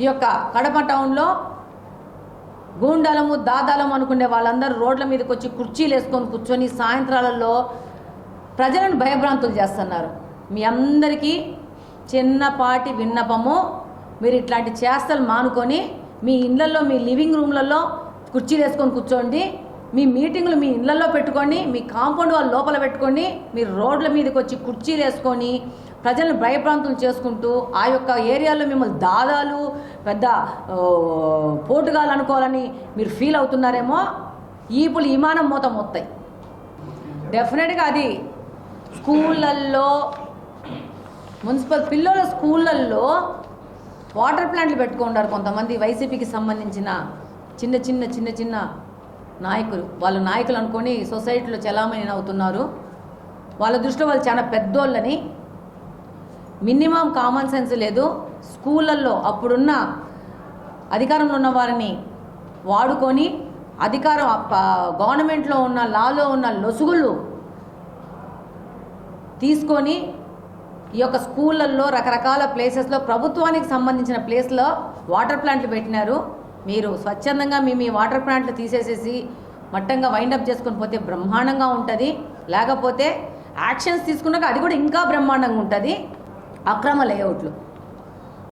ఈ యొక్క కడప టౌన్లో గూండాలము దాదాలము అనుకునే వాళ్ళందరూ రోడ్ల మీదకి వచ్చి కుర్చీలు వేసుకొని కూర్చొని సాయంత్రాలలో ప్రజలను భయభ్రాంతులు చేస్తున్నారు. మీ అందరికీ చిన్నపాటి విన్నపము. మీరు ఇట్లాంటి చేస్తలు మానుకొని మీ ఇళ్ళల్లో మీ లివింగ్ రూమ్లలో కుర్చీలు వేసుకొని కూర్చోండి. మీ మీటింగ్లు మీ ఇళ్ళల్లో పెట్టుకోండి మీ కాంపౌండ్ వాళ్ళ లోపల పెట్టుకోండి మీరు రోడ్ల మీదకి వచ్చి కుర్చీలు వేసుకొని ప్రజలను భయప్రాంతులు చేసుకుంటూ ఆ యొక్క ఏరియాలో మిమ్మల్ని దాదాలు పెద్ద పోటుగాలు అనుకోవాలని మీరు ఫీల్ అవుతున్నారేమో ఈపులు విమానం మూత మొత్తాయి. డెఫినెట్గా అది స్కూళ్ళల్లో మున్సిపల్ పిల్లల స్కూళ్ళల్లో వాటర్ ప్లాంట్లు పెట్టుకుంటారు కొంతమంది వైసీపీకి సంబంధించిన చిన్న చిన్న చిన్న చిన్న నాయకులు. వాళ్ళ నాయకులు అనుకొని సొసైటీలో చలామణి అవుతున్నారు. వాళ్ళ దృష్టిలో వాళ్ళు చాలా పెద్దోళ్ళని మినిమం కామన్ సెన్స్ లేదు. స్కూళ్ళల్లో అప్పుడున్న అధికారంలో ఉన్న వారిని వాడుకొని అధికారం ప- గవర్నమెంట్లో ఉన్న లాలో ఉన్న లొసుగులు తీసుకొని ఈ యొక్క స్కూళ్ళల్లో రకరకాల ప్లేసెస్లో ప్రభుత్వానికి సంబంధించిన ప్లేస్లో వాటర్ ప్లాంట్లు పెట్టినారు. మీరు స్వచ్ఛందంగా మీ మీ వాటర్ ప్లాంట్లు తీసేసేసి మట్టంగా వైండప్ చేసుకొని పోతే బ్రహ్మాండంగా ఉంటుంది. లేకపోతే యాక్షన్స్ తీసుకున్నాక అది కూడా ఇంకా బ్రహ్మాండంగా ఉంటుంది. అక్రమ లేఅవుట్లు